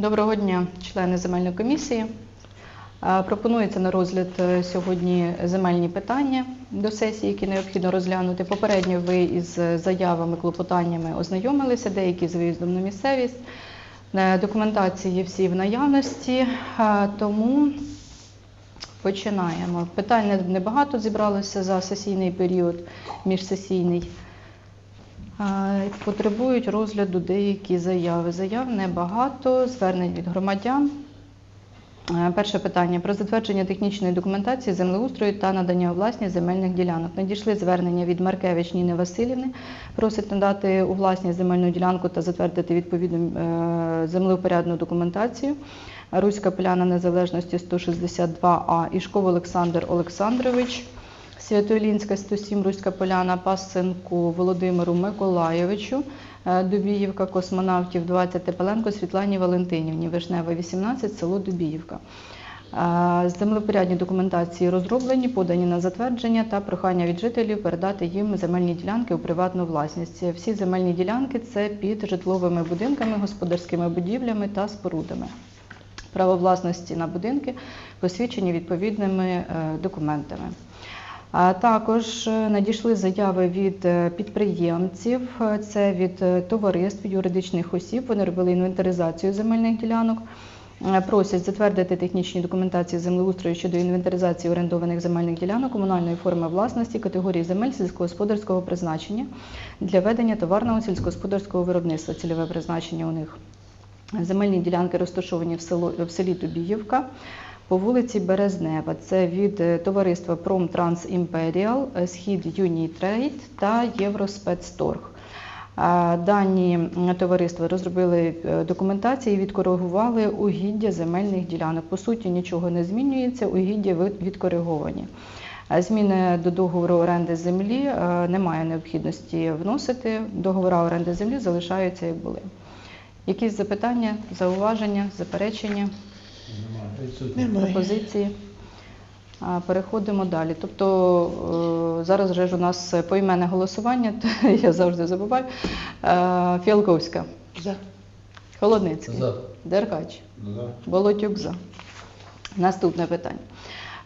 Доброго дня, члени земельної комісії. Е, Пропонується на розгляд е, сьогодні земельні питання до сесії, які необхідно розглянути. Попередньо ви із заявами, клопотаннями ознайомилися, деякі з виїздом на місцевість. Е, Документації всі в наявності, е, тому починаємо. Питань небагато зібралося за сесійний період, міжсесійний. Потребують розгляду деякі заяви. Заяв небагато, звернень від громадян. Е, Перше питання про затвердження технічної документації землеустрою та надання у власність земельних ділянок. Надійшли звернення від Маркевич Ніни Васильівни. Просить надати у власність земельну ділянку та затвердити відповідну е, землеупорядну документацію. Руська поляна незалежності 162А Ішков Олександр Олександрович. Святоїлінська 107, Руська Поляна, Пасенку Володимиру Миколайовичу, е, Дубіївка, космонавтів 20, Тепеленко Світлані Валентинівні, Вишнева 18, село Дубіївка. Е, Землепорядні документації розроблені, подані на затвердження та прохання від жителів передати їм земельні ділянки у приватну власність. Всі земельні ділянки це під житловими будинками, господарськими будівлями та спорудами. Право власності на будинки посвідчені відповідними е, документами. Також е, надійшли заяви від е, підприємців, е, це від товариств, юридичних осіб. Вони робили інвентаризацію земельних ділянок. Просять затвердити технічні документації землеустрою щодо інвентаризації орендованих земельних ділянок комунальної форми власності категорії земель сільськогосподарського призначення для ведення товарного сільськогосподарського виробництва. Цільове призначення у них. Земельні ділянки розташовані в, село, в селі Дубіївка по вулиці Березнева. Це від е, товариства Промтранс Імперіал, Схід Юнітрейд та Євроспецторг. Дані товариства розробили е, документації, і відкоригували угіддя земельних ділянок. По суті, нічого не змінюється, угіддя відкориговані. Зміни до договору оренди землі е, немає необхідності вносити. Договори оренди землі залишаються як були. Якісь запитання, зауваження, заперечення, Немає. пропозиції? А, Переходимо далі. Тобто е, зараз вже ж у нас поіменне голосування, то я завжди забуваю. Е, Фіалковська, За. Холодницький, За. Деркач, За. Болотюк за. Наступне питання.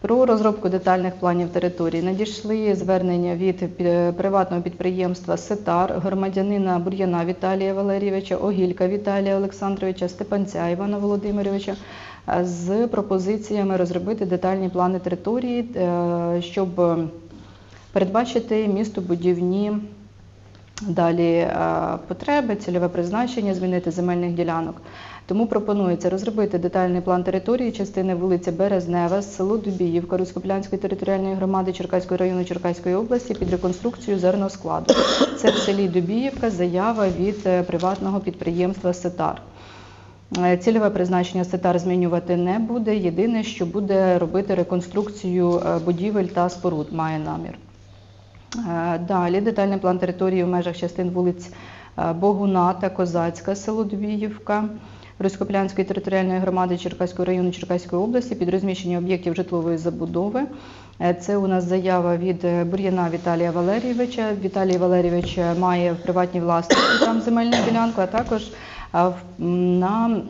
Про розробку детальних планів території надійшли звернення від приватного підприємства Сетар, громадянина Бур'яна Віталія Валерійовича, Огілька Віталія Олександровича, Степанця Івана Володимировича е, з пропозиціями розробити детальні плани території, е, щоб передбачити містобудівні Далі е, потреби, цільове призначення, змінити земельних ділянок. Тому пропонується розробити детальний план території частини вулиці Березнева, село Дубіївка Руськоплянської територіальної громади Черкаського району Черкаської області під реконструкцію зерноскладу. Це в селі Дубіївка заява від е, приватного підприємства Сетар. Е, Цільове призначення Сетар змінювати не буде. Єдине, що буде робити реконструкцію е, будівель та споруд, має намір. Е, Далі детальний план території в межах частин вулиць Богуна та Козацька, село Двіївка, Руськоплянської територіальної громади Черкаського району Черкаської області під розміщення об'єктів житлової забудови. Це у нас заява від Бур'яна Віталія Валерійовича. Віталій Валерійович має в приватній власності там земельну ділянку, а також на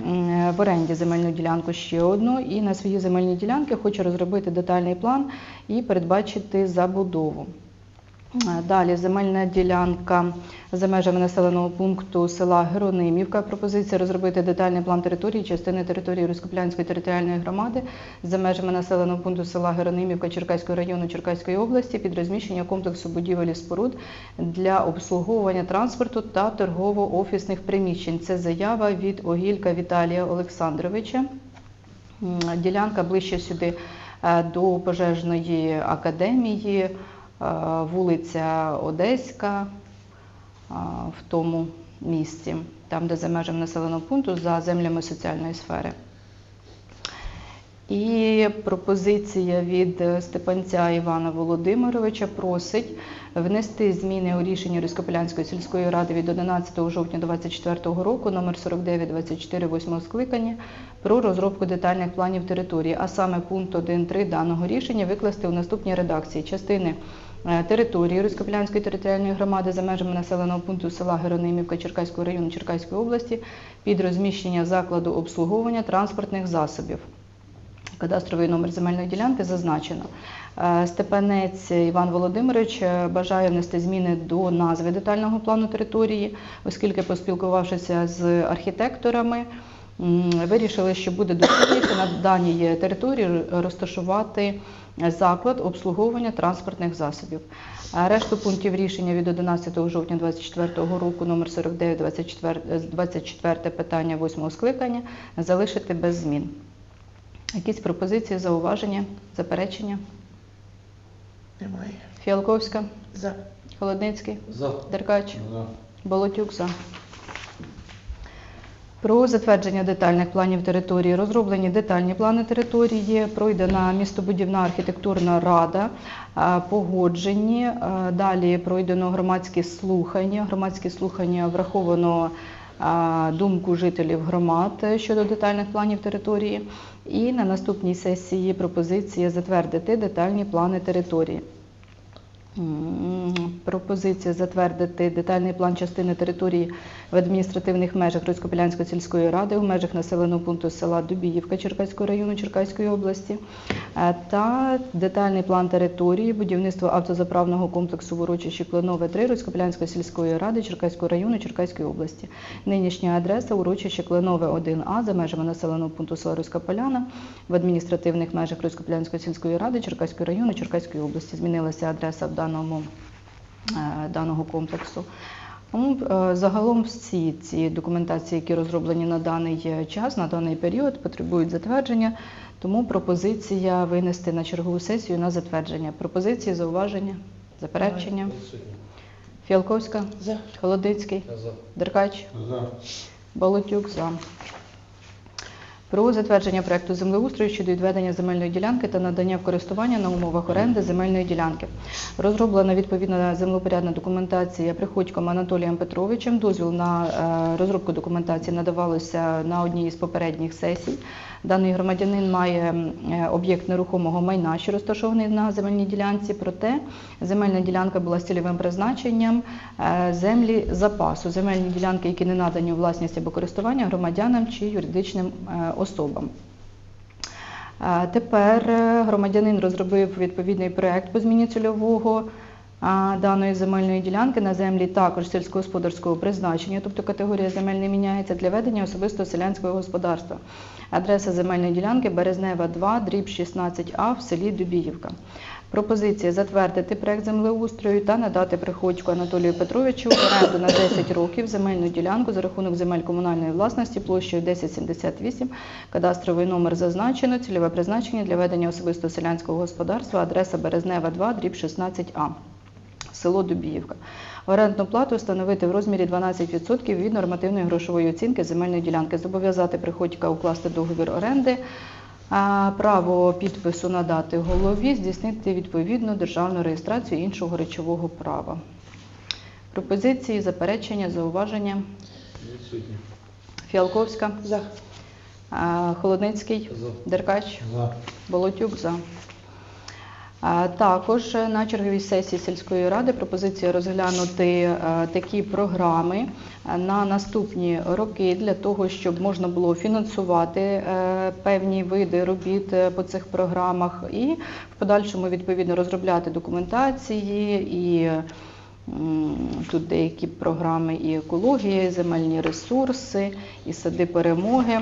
в оренді земельну ділянку ще одну. І на свої земельні ділянки хоче розробити детальний план і передбачити забудову. Далі земельна ділянка за межами населеного пункту села Геронимівка. Пропозиція розробити детальний план території частини території Руськоплянської територіальної громади за межами населеного пункту села Геронимівка Черкаського району Черкаської області під розміщення комплексу будівель і споруд для обслуговування транспорту та торгово-офісних приміщень. Це заява від Огілька Віталія Олександровича. Ділянка ближче сюди е, до пожежної академії, вулиця Одеська е, в тому місці, там, де за межами населеного пункту, за землями соціальної сфери. І пропозиція від е, Степанця Івана Володимировича просить внести зміни у рішення Різкополянської сільської ради від 11 жовтня 2024 року номер 4924 8 скликання про розробку детальних планів території, а саме пункт 1.3 даного рішення викласти у наступній редакції частини е, території Руськопілянської територіальної громади за межами населеного пункту села Геронимівка Черкаського району Черкаської області під розміщення закладу обслуговування транспортних засобів. Кадастровий номер земельної ділянки зазначено. Е, Степанець Іван Володимирович е, бажає внести зміни до назви детального плану території, оскільки, поспілкувавшися з архітекторами, вирішили, що буде доцільніше на даній території розташувати заклад обслуговування транспортних засобів. Решту пунктів рішення від 11 жовтня 2024 року номер 49 24, е, 24 питання 8 скликання залишити без змін. Якісь пропозиції, зауваження, заперечення? Немає. Фіалковська, За. Холодницький, За. Деркач, За. Болотюк за. Про затвердження детальних планів території. Розроблені детальні плани території, пройдена містобудівна архітектурна рада, погоджені. Далі пройдено громадські слухання. Громадські слухання враховано думку жителів громад щодо детальних планів території. І на наступній сесії пропозиція затвердити детальні плани території. Пропозиція затвердити детальний план частини території в адміністративних межах Роськопілянської сільської ради у межах населеного пункту села Дубіївка Черкаського району Черкаської області е, та детальний план території будівництва автозаправного комплексу в урочищі Кленове 3 Роськопілянської сільської ради Черкаського району Черкаської області. Нинішня адреса урочище Кленове 1А за межами населеного пункту села Руська Поляна в адміністративних межах Роськопілянської сільської ради Черкаського району Черкаської області. Змінилася адреса в даному, е, даного комплексу. Тому е, загалом всі ці документації, які розроблені на даний е, час, на даний період, потребують затвердження. Тому пропозиція винести на чергову сесію на затвердження. Пропозиції, зауваження, заперечення. Фіалковська, За. Холодицький, За. Деркач, За. Болотюк за. Про затвердження проекту землеустрою щодо відведення земельної ділянки та надання в користування на умовах оренди земельної ділянки. Розроблена відповідна землепорядна документація Приходьком Анатолієм Петровичем. Дозвіл на е, розробку документації надавалося на одній із попередніх сесій. Даний громадянин має е, об'єкт нерухомого майна, що розташований на земельній ділянці. Проте земельна ділянка була з цільовим призначенням е, землі запасу, земельні ділянки, які не надані у власність або користування громадянам чи юридичним е, особам. Тепер е, громадянин розробив відповідний проєкт по зміні цільового даної земельної ділянки на землі також сільськогосподарського призначення, тобто категорія земель не міняється для ведення особистого селянського господарства. Адреса земельної ділянки Березнева 2, дріб 16А в селі Дубіївка. Пропозиція затвердити проект землеустрою та надати приходьку Анатолію Петровичу оренду на 10 років земельну ділянку за рахунок земель комунальної власності площею 1078, кадастровий номер зазначено, цільове призначення для ведення особистого селянського господарства, адреса Березнева 2, дріб 16А село Дубіївка. Орендну плату встановити в розмірі 12% від нормативної грошової оцінки земельної ділянки. Зобов'язати приходька укласти договір оренди, право підпису надати голові, здійснити відповідну державну реєстрацію іншого речового права. Пропозиції, заперечення, зауваження. Відсутні. Фіалковська, За. Холодницький, За. Деркач. За. Болотюк за. Також е, на черговій сесії сільської ради пропозиція розглянути е, такі програми е, на наступні роки для того, щоб можна було фінансувати певні види робіт по цих програмах і в подальшому відповідно розробляти документації і тут деякі програми і екології, і земельні ресурси, і сади перемоги.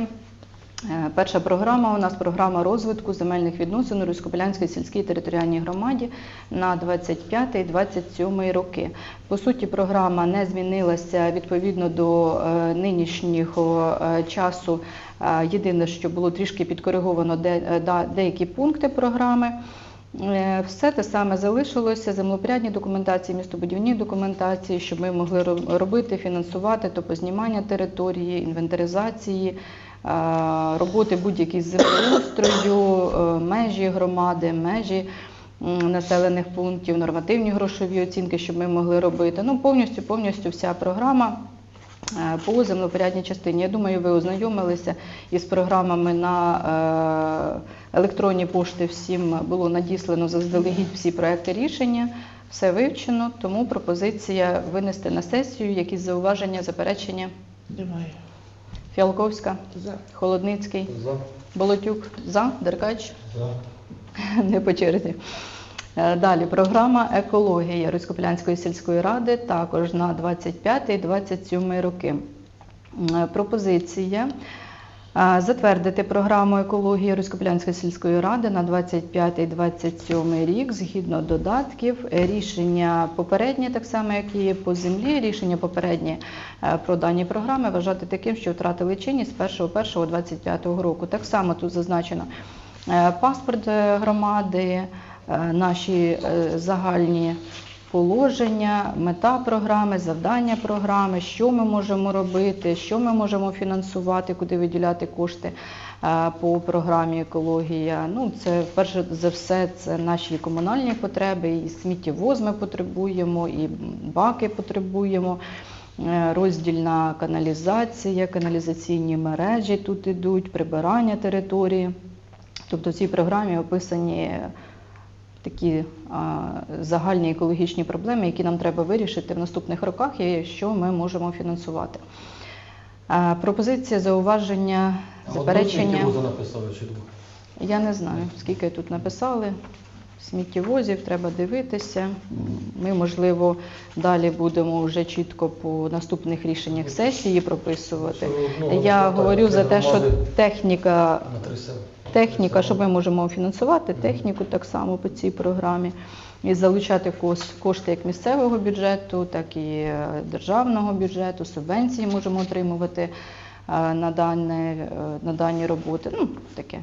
Е, Перша програма у нас програма розвитку земельних відносин у Руськопілянській сільській територіальній громаді на 25-27 роки. По суті, програма не змінилася відповідно до е, нинішнього е, часу. Єдине, що було трішки підкориговано деякі пункти програми. Все те саме залишилося, землепорядні документації, містобудівні документації, щоб ми могли робити, фінансувати топознімання території, інвентаризації, роботи будь-які з землеустрою, е, межі громади, межі населених пунктів, нормативні грошові оцінки, щоб ми могли робити. Ну, повністю, повністю вся програма е, по землепорядній частині. Я думаю, ви ознайомилися із програмами на е, електронні пошти. Всім було надіслано заздалегідь всі проекти рішення Все вивчено, тому пропозиція винести на сесію якісь зауваження, заперечення. Немає. Фіалковська, За. Холодницький, За. Болотюк за, Деркач За. не по черзі. Е, Далі програма екологія Руськополянської сільської ради також на 25-27 роки. Пропозиція е, затвердити програму екології Руськоплянської сільської ради на 25-27 рік згідно додатків. Рішення попереднє, так само як і по землі, рішення попереднє е, про дані програми вважати таким, що втратили чинність з 1.1.25 року. Так само тут зазначено е, паспорт е, громади, наші загальні положення, мета програми, завдання програми, що ми можемо робити, що ми можемо фінансувати, куди виділяти кошти е, по програмі екологія. Ну, це перше за все це наші комунальні потреби, і сміттєвоз ми потребуємо, і баки потребуємо. Е, Роздільна каналізація, каналізаційні мережі тут ідуть, прибирання території. Тобто в цій програмі описані такі загальні екологічні проблеми, які нам треба вирішити в наступних роках і що ми можемо фінансувати. Пропозиція, зауваження, заперечення. Я не знаю, скільки тут написали. Сміттєвозів треба дивитися. Ми, можливо, далі будемо вже чітко по наступних рішеннях сесії прописувати. Я говорю за те, що техніка. Техніка, що ми можемо фінансувати техніку так само по цій програмі і залучати кошти як місцевого бюджету, так і е, державного бюджету, субвенції можемо отримувати е, на, дане, е, на дані роботи. Ну, таке.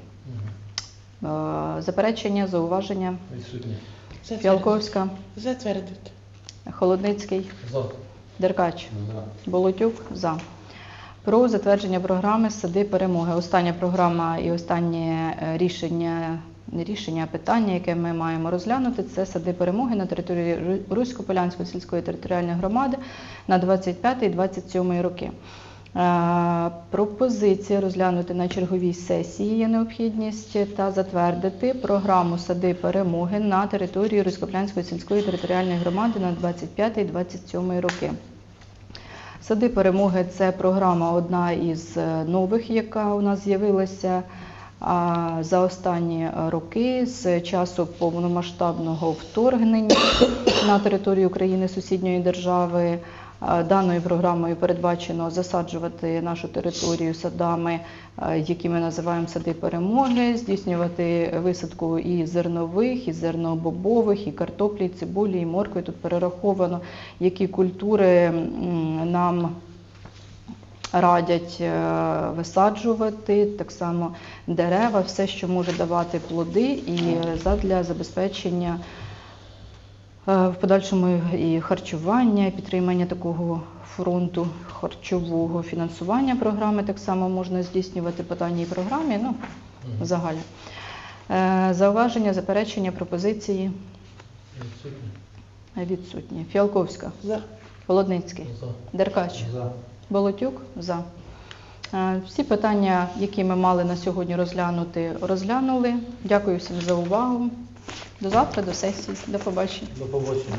Заперечення, зауваження. Відсутні. Фіалковська, Затвердити. Холодницький, За. Деркач. За. Болотюк за. Про затвердження програми Сади перемоги. Остання програма і останнє е, рішення, рішення, питання, яке ми маємо розглянути, це сади перемоги на території Ру- Русько-Полянської сільської територіальної громади на 25-27 роки. Е, Пропозиція розглянути на черговій сесії є необхідність та затвердити програму сади перемоги на території Руськоплянської сільської територіальної громади на 25-27 роки. Сади перемоги це програма одна із е, нових, яка у нас з'явилася за останні роки з часу повномасштабного вторгнення на територію України сусідньої держави. А, Даною програмою передбачено засаджувати нашу територію садами, е, які ми називаємо сади перемоги, здійснювати висадку і зернових, і зернобобових, і картоплі, і цибулі, і моркви. Тут перераховано, які культури нам радять е, висаджувати, так само дерева, все, що може давати плоди, і е, задля забезпечення е, в подальшому і харчування, і підтримання такого фронту харчового фінансування програми так само можна здійснювати по даній програмі. Ну, загально. Е, Зауваження, заперечення, пропозиції Відсутні. відсутні. Фіалковська, За. Холодницький, За. Деркач. За. Болотюк за. Е, Всі питання, які ми мали на сьогодні розглянути, розглянули. Дякую всім за увагу. До завтра, до сесії. До побачення. До побачення.